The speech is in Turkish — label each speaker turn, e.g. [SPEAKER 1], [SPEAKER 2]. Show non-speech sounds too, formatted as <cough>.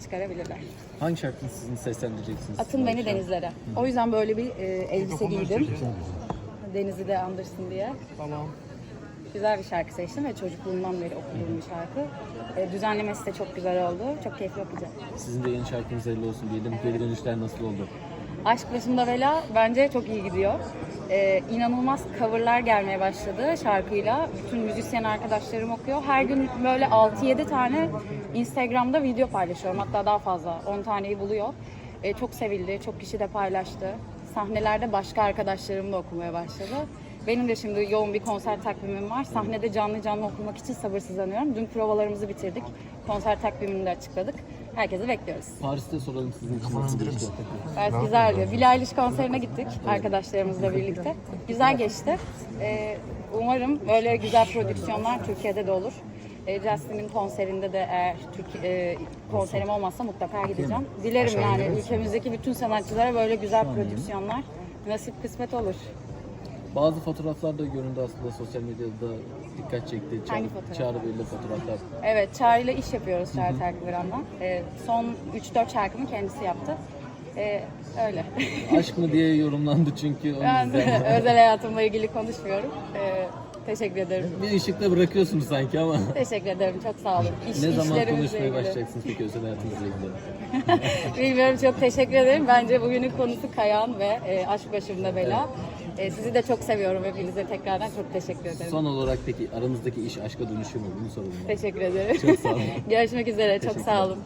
[SPEAKER 1] çıkarabilirler.
[SPEAKER 2] Hangi şarkıyı sizin seslendireceksiniz?
[SPEAKER 1] Atın beni denizlere. O yüzden böyle bir e, elbise giydim. Denizi de andırsın diye.
[SPEAKER 3] Tamam.
[SPEAKER 1] Güzel bir şarkı seçtim ve çocukluğumdan beri okuduğum bir şarkı. E, düzenlemesi de çok güzel oldu. Çok keyifli okuyacağım.
[SPEAKER 2] Sizin de yeni şarkınız hayırlı olsun diyelim. Geri dönüşler nasıl oldu?
[SPEAKER 1] Aşk Başımda Bela bence çok iyi gidiyor. Ee, inanılmaz coverlar gelmeye başladı şarkıyla. Bütün müzisyen arkadaşlarım okuyor. Her gün böyle 6-7 tane Instagram'da video paylaşıyorum. Hatta daha fazla 10 taneyi buluyor. Ee, çok sevildi, çok kişi de paylaştı. Sahnelerde başka arkadaşlarım da okumaya başladı. Benim de şimdi yoğun bir konser takvimim var. Sahnede canlı canlı okumak için sabırsızlanıyorum. Dün provalarımızı bitirdik. Konser takvimini de açıkladık. Herkesi bekliyoruz.
[SPEAKER 2] Paris'te soralım sizin için nasıl geçti?
[SPEAKER 1] Gayet güzeldi. Billie Eilish konserine gittik arkadaşlarımızla birlikte. Güzel geçti. Ee, umarım böyle güzel prodüksiyonlar Türkiye'de de olur. Ee, Justin'in konserinde de eğer Türkiye, e, konserim olmazsa mutlaka gideceğim. Dilerim yani ülkemizdeki bütün sanatçılara böyle güzel prodüksiyonlar nasip kısmet olur.
[SPEAKER 2] Bazı fotoğraflar da göründü aslında sosyal medyada dikkat çekti. Ça-
[SPEAKER 1] Hangi fotoğraf?
[SPEAKER 2] Çağrı Bey'le fotoğraflar.
[SPEAKER 1] Evet, Çağrı ile iş yapıyoruz Çağrı Terkviran'la. Ee, son 3-4 şarkımı kendisi yaptı. Ee, öyle. <laughs>
[SPEAKER 2] Aşk mı diye yorumlandı çünkü o
[SPEAKER 1] ben özel hayatımla ilgili konuşmuyorum. Ee, teşekkür ederim.
[SPEAKER 2] Bir ışıkta bırakıyorsunuz sanki ama.
[SPEAKER 1] Teşekkür ederim. Çok sağ olun. İş,
[SPEAKER 2] ne zaman konuşmaya
[SPEAKER 1] ilgili.
[SPEAKER 2] başlayacaksınız peki özel hayatınızla ilgili? <laughs>
[SPEAKER 1] Bilmiyorum çok teşekkür ederim. Bence bugünün konusu Kayan ve e, Aşk Başımda Bela. E, sizi de çok seviyorum. Hepinize tekrardan çok teşekkür ederim.
[SPEAKER 2] Son olarak peki aranızdaki iş aşka dönüşüyor mu? Bunu soralım.
[SPEAKER 1] Teşekkür ederim.
[SPEAKER 2] Çok sağ olun. <laughs>
[SPEAKER 1] Görüşmek üzere. Çok sağ olun.